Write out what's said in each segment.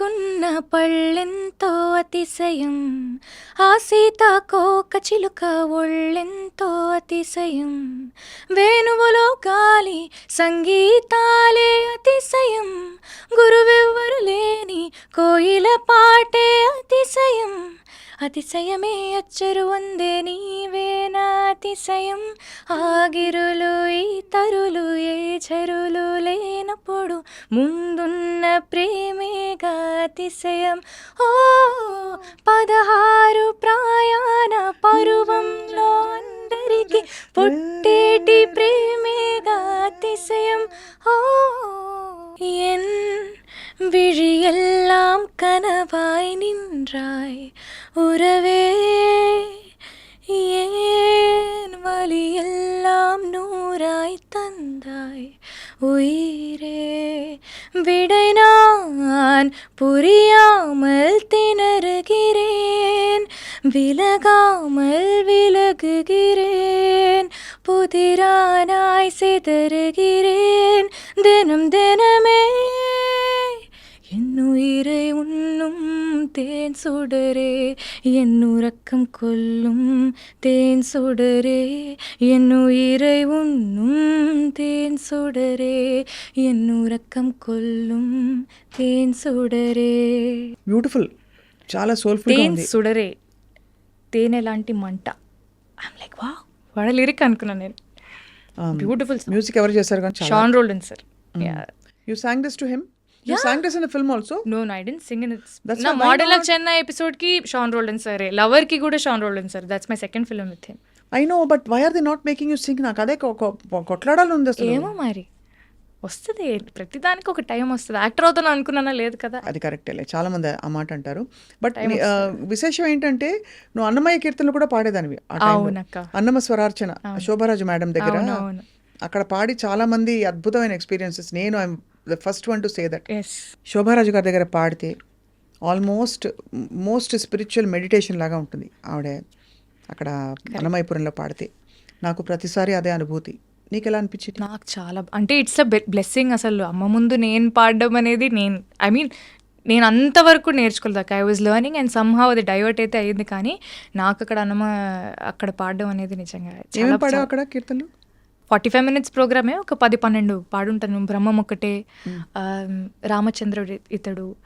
బాగున్న పళ్ళెంతో అతిశయం. ఆ సీతాకోక చిలుక ఒళ్ళెంతో అతిశయం. వేణువులో గాలి సంగీతాలే అతిశయం. గురువెవ్వరు లేని కోయిల పాటే అతిశయం. అతిశయమే అచ్చరు వందే నీవేనా అతిశయం ఆగిరులు ఈ తరులు ఏ చెరులు లేనప్పుడు ముందున్న ప్రేమేగా అతిశయం. ఓ పదహారు ప్రయాణ పరువంలో అందరికీ పుట్టేటి ప్రేమేగా అతిశయం. ఓ ఎన్ விழியெல்லாம் கனவாய் நின்றாய். உறவே ஏன் வழியெல்லாம் நூறாய் தந்தாய். உயிரே விடை நான் புரியாமல் திணறுகிறேன். விலகாமல் விலகுகிறேன். புதிரானாய் சிதறுகிறேன். தினம் தினமே உயிரை உண்ணும் தேன் சுடரே என் உறக்கம் கொல்லும் தேன் சுடரே என் உயிரை உண்ணும் தேன் சுடரே என் உறக்கம் கொல்லும் தேன் சுடரே బ్యూటిఫుల్ చాలా సోల్ఫుల్ తేన్ సుడరే తేనె లాంటి మంట ఐమ్ లైక్ వా వాడ లిరిక్ అనుకున్నాను నేను బ్యూటిఫుల్ మ్యూజిక్ ఎవరు చేశారు కానీ చాలా Sean Roldan sir you sang this to him you sang this in film also no I didn't sing in That's నా మోడల్ not? చెన్నై ఎపిసోడ్కి షాన్ రోల్డన్ సరే లవర్కి కూడా Sean Roldan sir that's my second film with him I know but why are they not making you sing నాకు అదే కొ- కొ- కొట్లాడాలి ఉంది అసలు. ఏమో మరి. వస్తుంది. ప్రతిదానికి ఒక టైం వస్తుంది. యాక్టర్ అవుతాను అనుకున్నానా? లేదు కదా. అది కరెక్టేలే చాలా మంది ఆ మాట అంటారు. బట్ విశేషం ఏంటంటే నువ్వు అన్నమయ్య కీర్తనలు కూడా పాడేదానివి ఆ time లో. అవునక్క. అన్నమ స్వరార్చన శోభరాజు మేడం దగ్గర. అవును, అవును. అక్కడ పాడి చాలా మంది అద్భుతమైన ఎక్స్పీరియన్సెస్ నేను I'm the first one to say that Shobha Raju గారి దగ్గర పాడితే ఆల్మోస్ట్ మోస్ట్ స్పిరిచువల్ మెడిటేషన్ లాగా ఉంటుంది. ఆవిడ అక్కడ అన్నమయ్యపురంలో పాడితే. నాకు ప్రతిసారి అదే అనుభూతి. నీకు ఎలా అనిపించింది? నాకు చాలా అంటే ఇట్స్ అ బ్లెస్సింగ్ అసలు. అమ్మ ముందు నేను పాడడం అనేది నేను ఐ మీన్ నేను అంతవరకు నేర్చుకోలేదు. I was learning and somehow అది డైవర్ట్ అయితే అయ్యింది. కానీ నాకు అక్కడ అన్నమ అక్కడ పాడడం అనేది నిజంగా పాడావు అక్కడ కీర్తనలు? ఫార్టీ ఫైవ్ మినిట్స్ ప్రోగ్రామే ఒక పది పన్నెండు పాడుంటాను. బ్రహ్మం ఒకటే రామచంద్రుడు ఇతడు.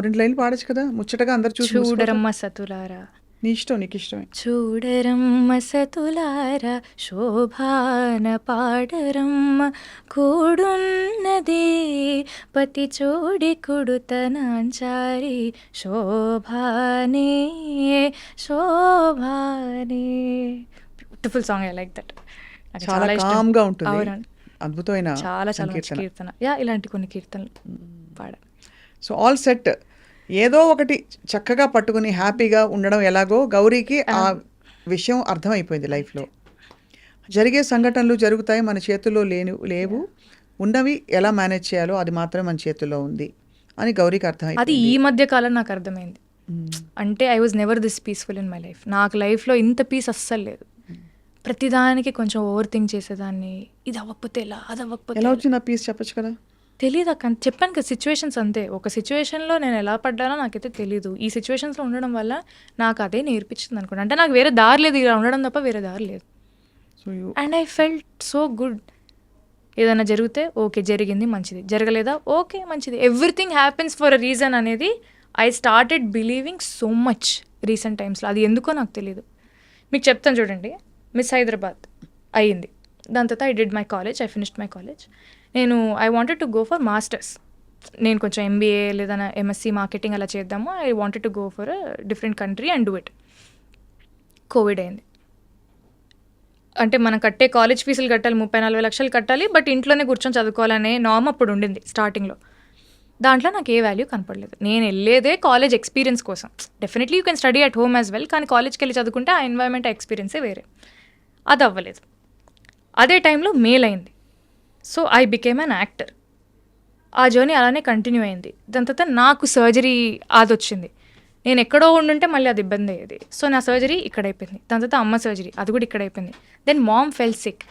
రెండు లైన్లు పాడచ్చు కదా? ముచ్చటగా అందరు. చూడరమ్మ సతులారా. నీ ఇష్టం నీకు ఇష్టమే. చూడరమ్మ సతులార శోభాన పాడరమ్మ కూడున్నదే పతి చోడి కుడుతనాంచారి శోభానే శోభానే. Beautiful song I like that చాలా కామ్గా ఉంటుంది. అద్భుతమైన చాలా చాలా కీర్తన. యా ఇలాంటి కొన్ని కీర్తనలు పాడ. సో ఆల్ సెట్ ఏదో ఒకటి చక్కగా పట్టుకుని హ్యాపీగా ఉండడం ఎలాగో గౌరీకి ఆ. విషయం అర్థమైపోయింది లైఫ్లో. జరిగే సంఘటనలు జరుగుతాయి మన చేతుల్లో లేని లేవు. ఉన్నవి ఎలా మేనేజ్ చేయాలో అది మాత్రమే మన చేతుల్లో ఉంది అని గౌరీకి అది అర్థమైంది ఈ మధ్య కాలం నాకు అర్థమైంది. అంటే I was never this peaceful in my life నాకు లైఫ్లో ఇంత పీస్ అస్సలు లేదు. ప్రతిదానికి కొంచెం ఓవర్ థింక్ చేసేదాన్ని. ఇది అవ్వకపోతే ఎలా? అది అవ్వకపోతే ఎలా? వచ్చింది ఆ పీస్ చెప్పొచ్చు కదా. తెలీదు? అక్క చెప్పాను కదా సిచ్యువేషన్స్ అంతే. ఒక సిచ్యువేషన్లో నేను ఎలా పడ్డానో నాకైతే తెలీదు. ఈ సిచ్యువేషన్స్లో ఉండడం వల్ల నాకు అదే నేర్పించింది అనుకోండి. అంటే నాకు వేరే దారి లేదు ఇలా ఉండడం తప్ప వేరే దారి లేదు. And I felt so good ఏదైనా జరిగితే ఓకే జరిగింది మంచిది. జరగలేదా? ఓకే మంచిది. Everything happens for a reason అనేది I started believing so much recent టైమ్స్లో అది ఎందుకో నాకు తెలియదు మీకు చెప్తాను చూడండి. మిస్ హైదరాబాద్ అయ్యింది. దాని తర్వాత I did my college I finished my college నేను I wanted to go for masters నేను కొంచెం ఎంబీఏ లేదా ఎంఎస్సీ మార్కెటింగ్ అలా చేద్దాము. I wanted to go for different country and do it Covid అయింది. అంటే మనం కట్టే కాలేజ్ ఫీజులు కట్టాలి ముప్పై నలభై లక్షలు కట్టాలి బట్ ఇంట్లోనే కూర్చొని చదువుకోవాలనే నామ్ అప్పుడు ఉండింది స్టార్టింగ్లో దాంట్లో నాకు ఏ వాల్యూ కనపడలేదు. నేను వెళ్ళేదే కాలేజ్ ఎక్స్పీరియన్స్ కోసం. Definitely you can study at home as well కానీ కాలేజ్కి వెళ్ళి చదువుకుంటే ఆ ఎన్వైర్న్మెంట్ ఎక్స్పీరియన్సే వేరే. అది అవ్వలేదు అదే టైంలో మేల్ అయింది so I became an actor. ఆ జర్నీ అలానే కంటిన్యూ అయింది. దాని తర్వాత నాకు సర్జరీ అది వచ్చింది నేను ఎక్కడో ఉండుంటే మళ్ళీ అది ఇబ్బంది అయ్యేది. సో నా సర్జరీ ఇక్కడ అయిపోయింది దాని తర్వాత అమ్మ సర్జరీ అది కూడా ఇక్కడ అయిపోయింది then mom fell sick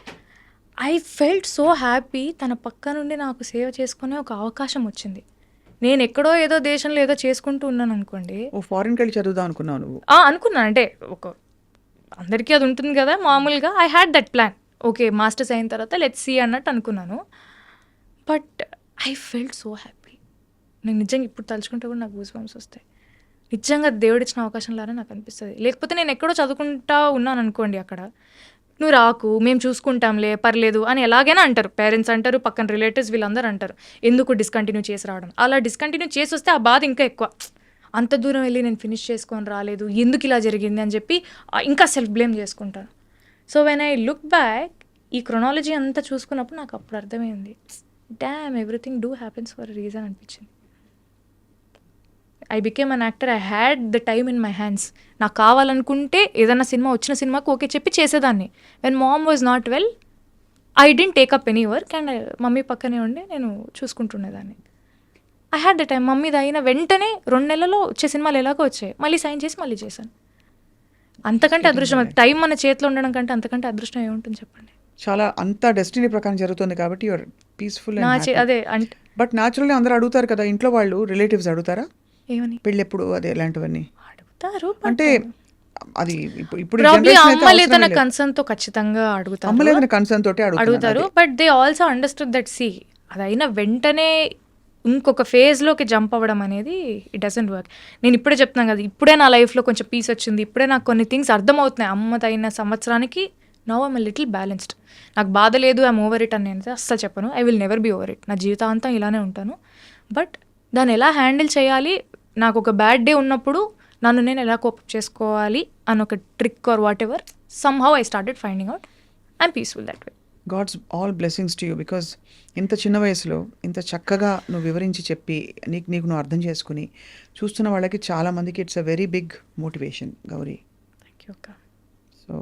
I felt so happy తన పక్క నుండి నాకు సేవ చేసుకునే ఒక అవకాశం వచ్చింది. నేను ఎక్కడో ఏదో దేశంలో ఏదో చేసుకుంటూ ఉన్నాను అనుకోండి ఓ ఫారిన్కి వెళ్ళి చదువుదాం అనుకున్నావు నువ్వు? ఆ, అనుకున్నా అంటే ఒక అందరికీ అది ఉంటుంది కదా మామూలుగా. I had that plan okay masters అయిన తర్వాత లెట్స్ సీ అన్నట్టు అనుకున్నాను. But I felt so happy నేను నిజంగా ఇప్పుడు తలుచుకుంటే కూడా నాకు గూస్ బంప్స్ వస్తాయి. నిజంగా దేవుడిచ్చిన అవకాశం లానే నాకు అనిపిస్తుంది. లేకపోతే నేను ఎక్కడో చదువుకుంటా ఉన్నాను అనుకోండి అక్కడ. నువ్వు రాకు మేము చూసుకుంటాంలే పర్లేదు అని ఎలాగైనా అంటారు. పేరెంట్స్ అంటారు పక్కన రిలేటివ్స్ వీళ్ళందరూ అంటారు. ఎందుకు డిస్కంటిన్యూ చేసి రావడం? అలా డిస్కంటిన్యూ చేసి వస్తే ఆ బాధ ఇంకా ఎక్కువ. అంత దూరం వెళ్ళి నేను ఫినిష్ చేసుకొని రాలేదు ఎందుకు ఇలా జరిగింది అని చెప్పి ఇంకా సెల్ఫ్ బ్లేమ్ చేసుకుంటాను so when I look back ఈ క్రొనాలజీ అంతా చూసుకున్నప్పుడు నాకు అప్పుడు అర్థమైంది. Damn everything do happens for reason అనిపించింది. I became an actor I had the time in my hands నాకు కావాలనుకుంటే ఏదైనా సినిమా వచ్చిన సినిమాకి ఓకే చెప్పి చేసేదాన్ని. When mom was not well I didn't take up any work and mummy పక్కనే ఉండి నేను చూసుకుంటుండేదాన్ని. ఐ హ్యాడ్ ద టైం మమ్మీది అయిన వెంటనే రెండు నెలల్లో వచ్చే సినిమాలు ఎలాగో వచ్చాయి. మళ్ళీ సైన్ చేసి మళ్ళీ చేశాను. అంతకంటే అదృష్టం టైం మన చేతిలో ఉండడం కంటే అంతకంటే అదృష్టం ఏముంటుంది చెప్పండి? చాలా అంత డెస్టినీ ప్రకారం జరుగుతుంది కాబట్టి యువర్ పీస్ఫుల్ అదే అంటే బట్ న్యాచురల్లీ అందరూ అడుగుతారు కదా ఇంట్లో వాళ్ళు రిలేటివ్స్ అడుగుతారా? ఏమని? పెళ్ళెప్పుడు అదే ఇలాంటివన్నీ? అడుగుతారు అంటే అది ఇప్పుడు ఇప్పుడు ప్రాబ్లీ generation అయితే అమ్మ అవసరం లేదన్న లేదు. కన్సర్న్తో ఖచ్చితంగా అడుగుతారు. అమ్మలేదని కన్సర్న్ తోటి అడుగుతారు అడుగుతారు but they also understood that she అది అయిన వెంటనే ఇంకొక ఫేజ్లోకి జంప్ అవ్వడం అనేది ఇట్ డజంట్ వర్క్ నేను ఇప్పుడే చెప్తున్నాను కదా ఇప్పుడే నా లైఫ్లో కొంచెం పీస్ వచ్చింది ఇప్పుడే నాకు కొన్ని థింగ్స్ అర్థమవుతున్నాయి. తగిన సంవత్సరానికి నవ్ ఐమ్ లిటిల్ బ్యాలెన్స్డ్ నాకు బాధ లేదు ఐమ్ ఓవర్ ఇట్ అని నేను అస్సలు చెప్పను. I will never be over it నా జీవితాంతం ఇలానే ఉంటాను. బట్ దాన్ని ఎలా హ్యాండిల్ చేయాలి? నాకు ఒక బ్యాడ్ డే ఉన్నప్పుడు నన్ను నేను ఎలా కోప్ చేసుకోవాలి? అని ఒక trick or whatever somehow I started finding out I'm peaceful that way god's all blessings to you because ఇంత చిన్న వయసులో ఇంత చక్కగా నువ్వు వివరించి చెప్పి నీకు నీకు నువ్వు అర్థం చేసుకుని చూస్తున్న వాళ్ళకి చాలా మందికి it's a very big motivation Gowri. Thank you అక్క. సో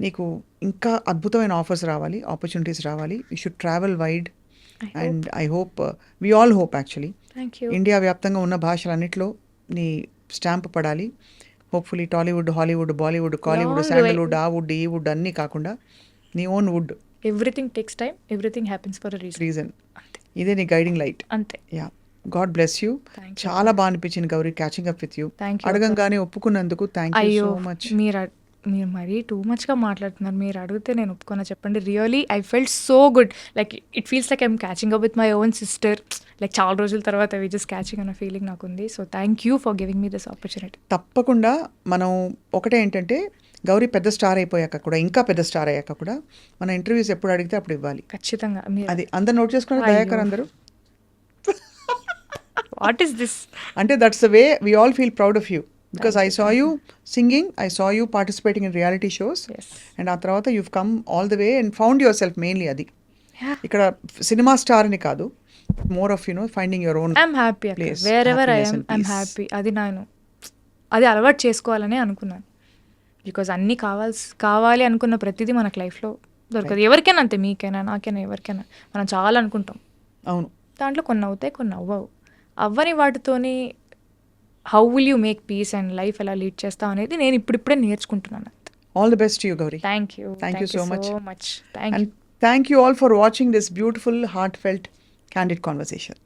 నీకు ఇంకా అద్భుతమైన ఆఫర్స్ రావాలి ఆపర్చునిటీస్ రావాలి. You should travel wide and I hope we all hope actually thank you India వ్యాప్తంగా ఉన్న భాషలన్నింటిలో నీ స్టాంప్ పడాలి. Hopefully Tollywood Hollywood Bollywood Kollywood. Sandalwood ఆ వుడ్ ఈ వుడ్ అన్నీ కాకుండా నీ own wood everything takes time everything happens for reason reason ఇదే నీ గైడింగ్ లైట్ అంతే. Yeah God bless you. చాలా బాగా అనిపించింది Gowri catching up with you Thank you, అడగంగానే ఒప్పుకున్నందుకు థ్యాంక్ యూ సో మచ్ మీరు మీరు మరీ టూ మచ్గా మాట్లాడుతున్నారు మీరు అడిగితే నేను ఒప్పుకున్నా చెప్పండి really I felt so good. Like it feels like I'm catching up with my own sister. Like చాలా రోజుల తర్వాత వి జస్ట్ క్యాచింగ్ అన్న ఫీలింగ్ నాకు ఉంది so thank you for giving me this opportunity. తప్పకుండా మనం ఒకటే ఏంటంటే గౌరీ పెద్ద స్టార్ అయిపోయాక కూడా ఇంకా పెద్ద స్టార్ అయ్యాక కూడా మన ఇంటర్వ్యూస్ ఎప్పుడు అడిగితే అప్పుడు ఇవ్వాలి. ఖచ్చితంగా. అది అందరు నోట్ చేసుకున్నారు అయ్యో. దయాకర్ అందరూ? వాట్ ఈస్ దిస్ అంటే that's the way we all feel proud of you because I saw you singing I saw you participating in reality shows and ఆ తర్వాత you come all the way and found yourself mainly అది ఇక్కడ సినిమా star అని కాదు more of you know finding your own I'm happy wherever I'm. Happy అది నేను. అది అలవాటు చేసుకోవాలని అనుకున్నాను. బికాజ్ అన్నీ కావాల్సి కావాలి అనుకున్న ప్రతిదీ మనకు లైఫ్లో దొరకదు. ఎవరికైనా అంతే మీకైనా నాకైనా ఎవరికైనా. మనం చాలా అనుకుంటాం. అవును. దాంట్లో కొన్ని అవుతాయి కొన్ని అవ్వవు. అవ్వని వాటితోని how will you make peace and life ఎలా లీడ్ చేస్తాం అనేది నేను ఇప్పుడిప్పుడే నేర్చుకుంటున్నాను all the best you Gauri thank you Thank you. So much. So much thank you and thank you all for watching this beautiful heartfelt candid conversation